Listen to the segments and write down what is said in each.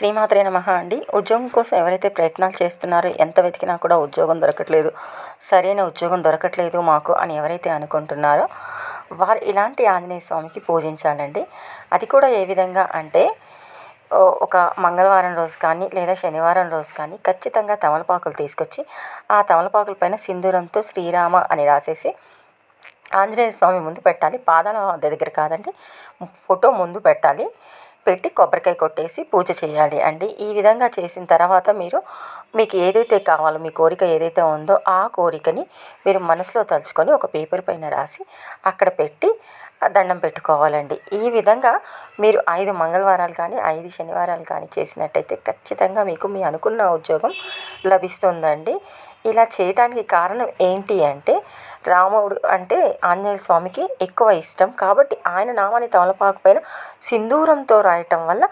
శ్రీమాత్రే నమ అండి. ఉద్యోగం కోసం ఎవరైతే ప్రయత్నాలు చేస్తున్నారో ఎంత వెతికినా కూడా ఉద్యోగం దొరకట్లేదు. సరైన ఉద్యోగం దొరకట్లేదు మాకు అని ఎవరైతే అనుకుంటున్నారో వారు ఇలాంటి ఆంజనేయ స్వామికి పూజించాలండి. అది కూడా ఏ విధంగా అంటే ఒక మంగళవారం రోజు కానీ లేదా శనివారం రోజు కానీ ఖచ్చితంగా తమలపాకులు తీసుకొచ్చి ఆ తమలపాకుల పైన సింధూరంతో శ్రీరామ అని రాసేసి ఆంజనేయ స్వామి ముందు పెట్టాలి. పాదాల దగ్గర కాదండి ఫోటో ముందు పెట్టాలి. పెట్టి కొబ్బరికాయ కొట్టేసి పూజ చేయాలి అండి. ఈ విధంగా చేసిన తర్వాత మీరు మీకు ఏదైతే కావాలో మీ కోరిక ఏదైతే ఉందో ఆ కోరికని మీరు మనసులో తలుచుకొని ఒక పేపర్ పైన రాసి అక్కడ పెట్టి దండం పెట్టుకోవాలండి. ఈ విధంగా మీరు ఐదు మంగళవారాలు కానీ ఐదు శనివారాలు కానీ చేసినట్టయితే ఖచ్చితంగా మీకు మీ అనుకున్న ఉద్యోగం లభిస్తుందండి. ఇలా చేయటానికి కారణం ఏంటి అంటే రాముడు అంటే ఆంజనేయ స్వామికి ఎక్కువ ఇష్టం కాబట్టి ఆయన నామాన్ని తమలపాకు పైన సింధూరంతో రాయటం వల్ల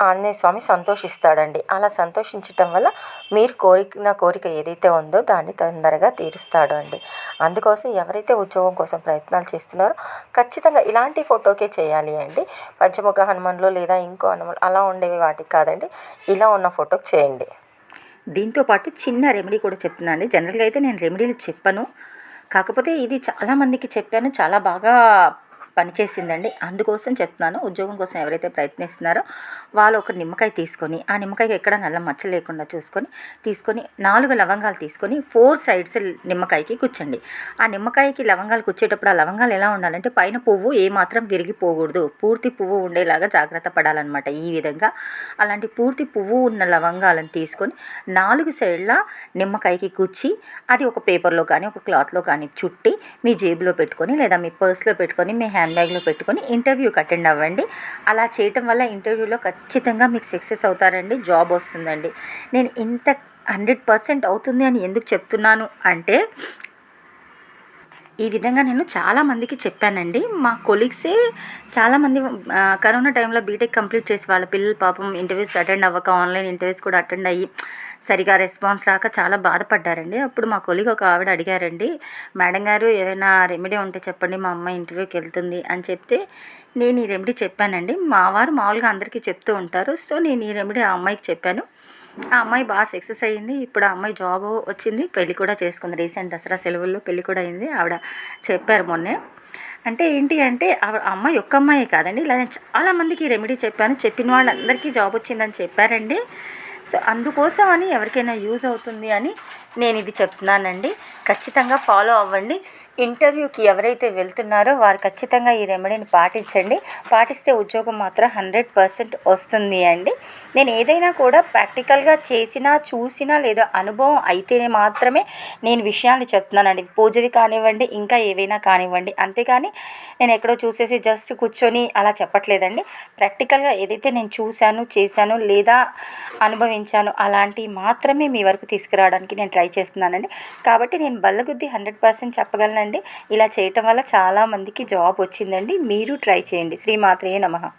ఆంజనేయ స్వామి సంతోషిస్తాడండి. అలా సంతోషించటం వల్ల మీరు కోరిక నా కోరిక ఏదైతే ఉందో దాన్ని తొందరగా తీరుస్తాడు అండి. అందుకోసం ఎవరైతే ఉద్యోగం కోసం ప్రయత్నాలు చేస్తున్నారో ఖచ్చితంగా ఇలాంటి ఫోటోకే చేయాలి అండి. పంచముఖ హనుమాన్లో లేదా ఇంకో హనుమాన్ అలా ఉండేవి వాటికి కాదండి. ఇలా ఉన్న ఫోటోకి చేయండి. దీంతో పాటు చిన్న రెమెడీ కూడా చెప్తున్నాను అండి. జనరల్గా అయితే నేను రెమెడీలు చెప్పను. కాకపోతే ఇది చాలామందికి చెప్పాను. చాలా బాగా పనిచేసిందండి. అందుకోసం చెప్తున్నాను. ఉద్యోగం కోసం ఎవరైతే ప్రయత్నిస్తున్నారో వాళ్ళు ఒక నిమ్మకాయ తీసుకొని ఆ నిమ్మకాయకి ఎక్కడ నల్ల మచ్చ లేకుండా చూసుకొని తీసుకొని నాలుగు లవంగాలు తీసుకొని ఫోర్ సైడ్స్ నిమ్మకాయకి కూర్చోండి. ఆ నిమ్మకాయకి లవంగాలు కూర్చేటప్పుడు ఆ లవంగాలు ఎలా ఉండాలంటే పైన పువ్వు ఏమాత్రం విరిగిపోకూడదు పూర్తి పువ్వు ఉండేలాగా జాగ్రత్త పడాలన్నమాట ఈ విధంగా. అలాంటి పూర్తి పువ్వు ఉన్న లవంగాలను తీసుకొని నాలుగు సైడ్ల నిమ్మకాయకి కూర్చి అది ఒక పేపర్లో కానీ ఒక క్లాత్లో కానీ చుట్టి మీ జేబులో పెట్టుకొని లేదా మీ పర్స్లో పెట్టుకొని మీ హ్యాండ్ బ్యాగ్లో పెట్టుకొని ఇంటర్వ్యూకి అటెండ్ అవ్వండి. అలా చేయటం వల్ల ఇంటర్వ్యూలో ఖచ్చితంగా మీకు సక్సెస్ అవుతారండి జాబ్ వస్తుందండి. నేను ఇంత హండ్రెడ్ పర్సెంట్ అవుతుంది అని ఎందుకు చెప్తున్నాను అంటే ఈ విధంగా నేను చాలామందికి చెప్పానండి. మా కొలీగ్సే చాలామంది కరోనా టైంలో బీటెక్ కంప్లీట్ చేసి వాళ్ళ పిల్లలు పాపం ఇంటర్వ్యూస్ అటెండ్ అవ్వక ఆన్లైన్ ఇంటర్వ్యూస్ కూడా అటెండ్ అయ్యి సరిగా రెస్పాన్స్ రాక చాలా బాధపడ్డారండి. అప్పుడు మా కొలీగ్ ఒక ఆవిడ అడిగారండి మేడం గారు ఏదైనా రెమెడీ ఉంటే చెప్పండి మా అమ్మాయి ఇంటర్వ్యూకి వెళ్తుంది అని చెప్తే నేను ఈ రెమెడీ చెప్పానండి. మా వారు మామూలుగా అందరికీ చెప్తూ ఉంటారు. సో నేను ఈ రెమెడీ ఆ అమ్మాయికి చెప్పాను. ఆ అమ్మాయి బాగా సక్సెస్ అయ్యింది. ఇప్పుడు ఆ అమ్మాయి జాబ్ వచ్చింది. పెళ్ళి కూడా చేసుకుంది. రీసెంట్ దసరా సెలవుల్లో పెళ్ళి కూడా అయింది. ఆవిడ చెప్పారు మొన్నే. అంటే ఏంటి అంటే ఆవిడ అమ్మాయి ఒక్క అమ్మాయి కాదండి. ఇలా నేను చాలామందికి రెమెడీ చెప్పాను. చెప్పిన వాళ్ళందరికీ జాబ్ వచ్చిందని చెప్పారండి. సో అందుకోసం అని ఎవరికైనా యూజ్ అవుతుంది అని నేను ఇది చెప్తున్నానండి. ఖచ్చితంగా ఫాలో అవ్వండి. ఇంటర్వ్యూకి ఎవరైతే వెళ్తున్నారో వారు ఖచ్చితంగా ఈ రెమెడీని పాటించండి. పాటిస్తే ఉద్యోగం మాత్రం హండ్రెడ్ పర్సెంట్ వస్తుంది అండి. నేను ఏదైనా కూడా ప్రాక్టికల్గా చేసినా చూసినా లేదా అనుభవం అయితేనే మాత్రమే నేను విషయాన్ని చెప్తున్నానండి. పూజవి కానివ్వండి ఇంకా ఏవైనా కానివ్వండి. అంతేకాని నేను ఎక్కడో చూసేసి జస్ట్ కూర్చొని అలా చెప్పట్లేదండి. ప్రాక్టికల్గా ఏదైతే నేను చూశాను చేశాను లేదా అనుభవించాను అలాంటివి మాత్రమే మీ వరకు తీసుకురావడానికి నేను ట్రై చేస్తున్నానండి. కాబట్టి నేను బల్లగుద్ది హండ్రెడ్ పర్సెంట్ చెప్పగలను చెప్పగలనండి ఇలా చేయటం వల్ల చాలామందికి జాబ్ వచ్చిందండి. మీరు ట్రై చేయండి. శ్రీమాత్రే నమ.